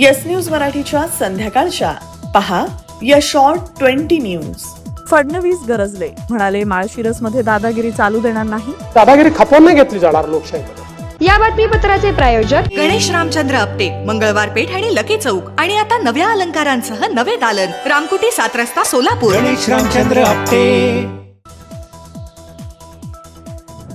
Yes news मराठीच्या संध्याकाळच्या. पहा या शॉर्ट ट्वेंटी न्यूज. फडणवीस गरजले. म्हणाले माळशिरसमध्ये दादागिरी चालू देणार नाही? दादागिरी खपवून नाही घेतली जाणार लोकशाहीमध्ये. या बातमीपत्राचे प्रायोजक गणेश रामचंद्र आपटे मंगळवार पेठ आणि लकी चौक. आणि आता नव्या अलंकारांसह नवे दालन. रामकुटी सात रस्ता सोलापूर. गणेश रामचंद्र आपटे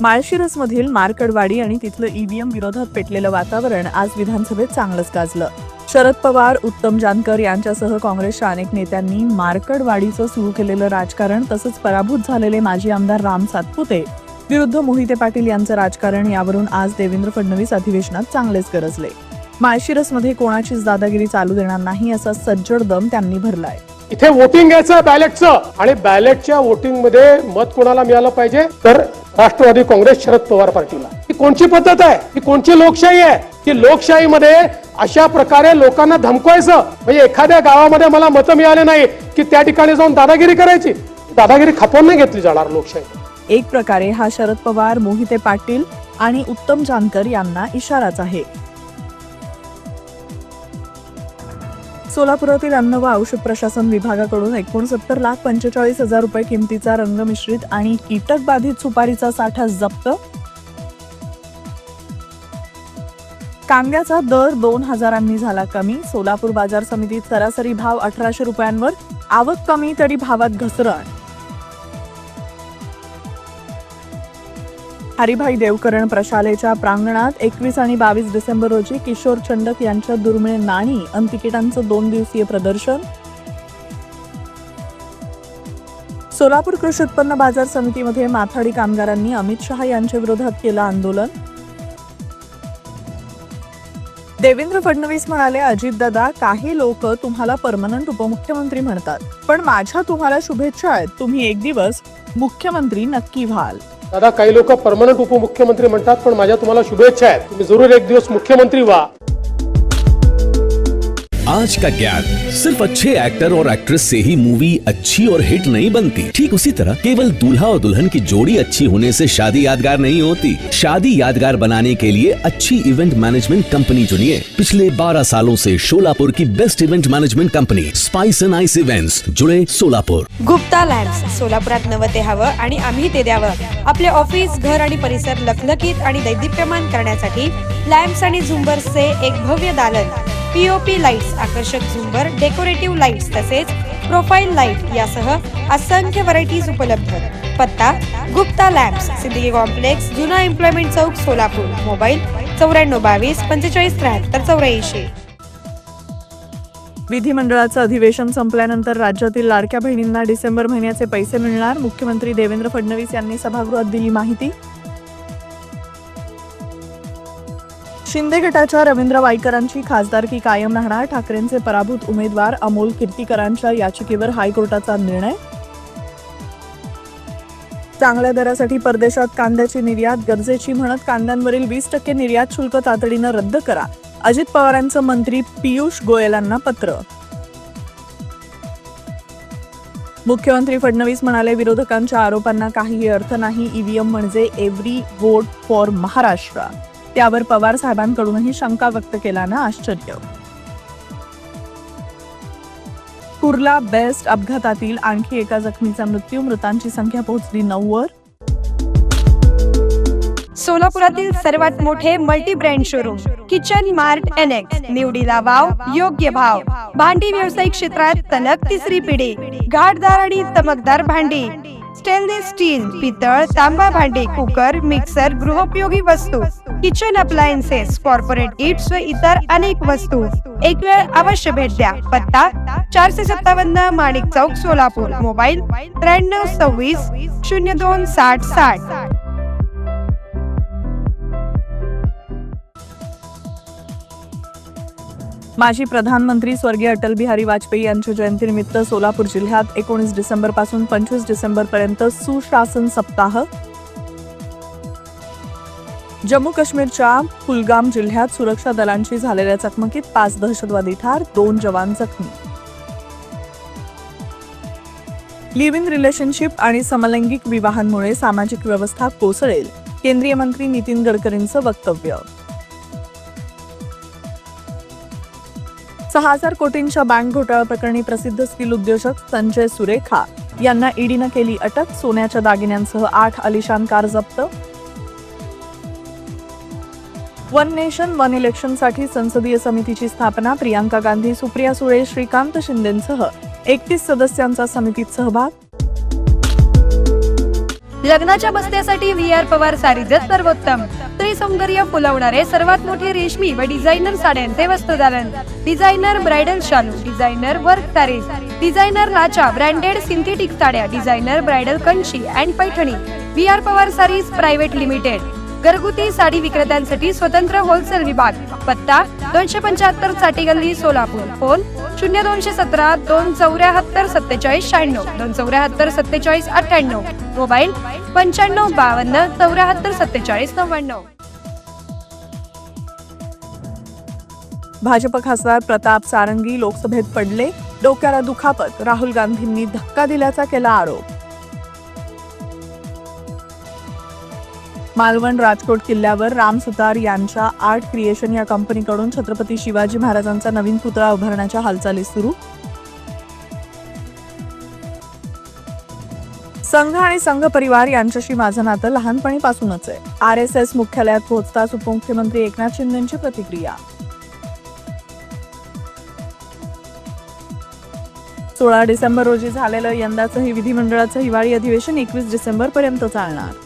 माळशिरसमधील मार्कडवाडी आणि तिथलं ईव्हीएम विरोधात पेटलेलं वातावरण आज विधानसभेत चांगलंच गाजलं. शरद पवार उत्तम जानकर यांच्यासह काँग्रेसच्या अनेक नेत्यांनी मार्कडवाडीचं सुरू केलेलं राजकारण तसंच पराभूत झालेले माजी आमदार राम सातपुते विरुद्ध मोहिते पाटील यांचं राजकारण यावरून आज देवेंद्र फडणवीस अधिवेशनात चांगलेच गरजले. माळशिरसमध्ये कोणाचीच दादागिरी चालू देणार नाही असा सज्जड दम त्यांनी भरलाय. इथे वोटिंग घ्यायचं बॅलेटचं आणि बॅलेटच्या वोटिंगमध्ये मत कोणाला मिळालं पाहिजे? तर राष्ट्रवादी काँग्रेस शरद पवार पार्टीला. ही कोणची पद्धत आहे? ही कोणची लोकशाही आहे? की लोकशाहीमध्ये अशा प्रकारे लोकांना धमकवायचं. म्हणजे एखाद्या गावामध्ये मला मतं मिळाले नाही की त्या ठिकाणी जाऊन दादागिरी करायची. दादागिरी खपवून नाही घेतली जाणार लोकशाही. एक प्रकारे हा शरद पवार मोहिते पाटील आणि उत्तम जानकर यांना इशाराच आहे. सोलापुरातील अन्न व औषध प्रशासन विभागाकडून एकोणसत्तर लाख पंचेचाळीस हजार रुपये किमतीचा रंगमिश्रित आणि कीटक बाधित सुपारीचा साठा जप्त कांद्याचा दर दोन हजारांनी झाला कमी. सोलापूर बाजार समितीत सरासरी भाव अठराशे रुपयांवर आवक कमी तरी भावात घसरण. हरिभाई देवकरण प्रशालेच्या प्रांगणात एकवीस आणि बावीस डिसेंबर रोजी किशोर चंडक यांच्या दुर्मिळ नाणी आणि तिकिटांचं दोन दिवसीय प्रदर्शन. सोलापूर कृषी उत्पन्न बाजार समितीमध्ये माथाडी कामगारांनी अमित शहा यांच्या विरोधात केलं आंदोलन. देवेंद्र फडणवीस म्हणाले अजितदादा काही लोक तुम्हाला परमनंट उपमुख्यमंत्री म्हणतात पण माझ्या तुम्हाला शुभेच्छा आहेत. तुम्ही एक दिवस मुख्यमंत्री नक्की व्हाल. दादा काही लोक परमनंट उपमुख्यमंत्री म्हणतात पण माझ्या तुम्हाला शुभेच्छा आहेत. तुम्ही जरूर एक दिवस मुख्यमंत्री व्हा. आज का ज्ञान सिर्फ़ अच्छे एक्टर और एक्ट्रेस से ही मूवी अच्छी और हिट नहीं बनती। ठीक उसी तरह केवल दूल्हा और दुल्हन की जोड़ी अच्छी होने से शादी यादगार नहीं होती। शादी यादगार बनाने के लिए अच्छी इवेंट मैनेजमेंट कंपनी चुनिए। पिछले 12 सालों से शोलापुर की best event management company spice and ice events जुड़े सोलापुर गुप्ता लॅम्प्स सोलापुरात नवं ते आम्ही ते ऑफ़िस घर परिसर लखलखीत आणि दैदिप्यमान करण्यासाठी एक भव्य दालन. पीओपी लाईट्स आकर्षक झुंबर डेकोरेटिव्ह लाईट्स तसेच प्रोफाईल लाइट यासह असंख्य व्हरायटीज उपलब्ध. पत्ता गुप्ता लॅम्प्स सिद्दीकी कॉम्प्लेक्स जुना एम्प्लॉयमेंट चौक सोलापूर. मोबाईल चौऱ्याण्णव बावीस पंचेचाळीस त्र्याहत्तर चौऱ्याऐंशी. विधिमंडळाचं अधिवेशन संपल्यानंतर राज्यातील लाडक्या बहिणींना डिसेंबर महिन्याचे पैसे मिळणार. मुख्यमंत्री देवेंद्र फडणवीस यांनी सभागृहात दिली माहिती. शिंदे गटाच्या रवींद्र वाईकरांची खासदारकी कायम राहणार. ठाकरेंचे पराभूत उमेदवार अमोल कीर्तीकरांच्या याचिकेवर हायकोर्टाचा निर्णय? चांगल्या दरासाठी परदेशात कांद्याची निर्यात गरजेची म्हणत कांद्यांवरील वीस टक्के निर्यात शुल्क तातडीनं रद्द करा. अजित पवारांचं मंत्री पियुष गोयलांना पत्र. मुख्यमंत्री फडणवीस म्हणाले विरोधकांच्या आरोपांना काहीही अर्थ नाही. ईव्हीएम म्हणजे एव्हरी वोट फॉर महाराष्ट्र. त्यावर पवार साहेबांकडूनही शंका व्यक्त केल्यानं आश्चर्य. कुर्ला बेस्ट अपघातातील आणखी एका जखमीचा मृत्यू मृतांची संख्या पोहोचली नऊवर सोलापुरातील सर्वात मोठे multi brand showroom kitchen mart annex निवडीला वाव योग्य भाव. भांडी व्यावसायिक क्षेत्रात तलग तिसरी पिढी घाटदार आणि चमकदार भांडी. स्टेनलेस स्टील पितळ तांबा भांडी कुकर मिक्सर गृहोपयोगी वस्तू. किचन अप्लायन्सेस कॉर्पोरेट इट्स व इतर अनेक वस्तू. एक वेळ अवश्य भेट द्या. पत्ता चारशे सत्तावन्न माणिक चौक सोलापूर मोबाईल त्र्याण्णव सव्वीस शून्य दोन साठ साठ. माजी प्रधानमंत्री स्वर्गीय अटल बिहारी वाजपेयी यांच्या जयंतीनिमित्त सोलापूर जिल्ह्यात एकोणीस डिसेंबरपासून पंचवीस डिसेंबर पर्यंत सुशासन सप्ताह जम्मू काश्मीरच्या कुलगाम जिल्ह्यात सुरक्षा दलांशी झालेल्या चकमकीत पाच दहशतवादी ठार दोन जवान जखमी. लिव्ह इन रिलेशनशिप आणि समलैंगिक विवाहांमुळे सामाजिक व्यवस्था कोसळेल केंद्रीय मंत्री नितीन गडकरींचं वक्तव्य. सहा हजार कोटींच्या बँक घोटाळा प्रकरणी प्रसिद्ध स्किल उद्योजक संजय सुरेखा यांना ईडीनं केली अटक सोन्याच्या दागिन्यांसह आठ अलिशान कार जप्त वन नेशन वन इलेक्शनसाठी संसदीय समितीची स्थापना प्रियांका गांधी सुप्रिया सुळे श्रीकांत शिंदेसह एकतीस सदस्यांचा समितीत सहभाग. लग्नाच्या बस्त्यासाठी व्ही आर पवार सारीजच सर्वोत्तम. स्त्री सौंदर्य फुलवणारे सर्वात मोठे रेशमी व डिझायनर साड्यांचे वस्त्रदालन डिझायनर ब्रायडल शालू डिझायनर वर्क सारीज. डिझायनर लाचा ब्रँडेड सिंथेटिक साड्या designer bridal Kanchi and Paithani. V R Pawar saris private limited. घरगुती साडी विक्रेत्यांसाठी स्वतंत्र होलसेल विभाग. पत्ता दोनशे पंच्याहत्तरसाठी गल्ली सोलापूर. फोन शून्य दोनशे सतरा दोन चौऱ्याहत्तर सत्तेचाळीस शहाण्णव. दोन चौऱ्याहत्तर सत्तेचाळीस अठ्ठ्याण्णव. मोबाईल पंच्याण्णव बावन्न चौऱ्याहत्तर सत्तेचाळीस नव्याण्णव. भाजप खासदार प्रताप सारंगी लोकसभेत पडले. डोक्याला दुखापत. राहुल गांधींनी धक्का दिल्याचा केला आरोप. मालवण राजकोट किल्ल्यावर राम सुतार यांच्या आर्ट क्रिएशन या कंपनीकडून छत्रपती शिवाजी महाराजांचा नवीन पुतळा उभारण्याच्या हालचाली सुरू. संघ आणि संघ परिवार यांच्याशी माझं नातं लहानपणीपासूनच आहे. आर एस एस मुख्यालयात पोहोचताच उपमुख्यमंत्री एकनाथ शिंदेची प्रतिक्रिया. सोळा डिसेंबर रोजी झालेलं यंदाचं हे विधिमंडळाचं हिवाळी अधिवेशन एकवीस डिसेंबर पर्यंत चालणार.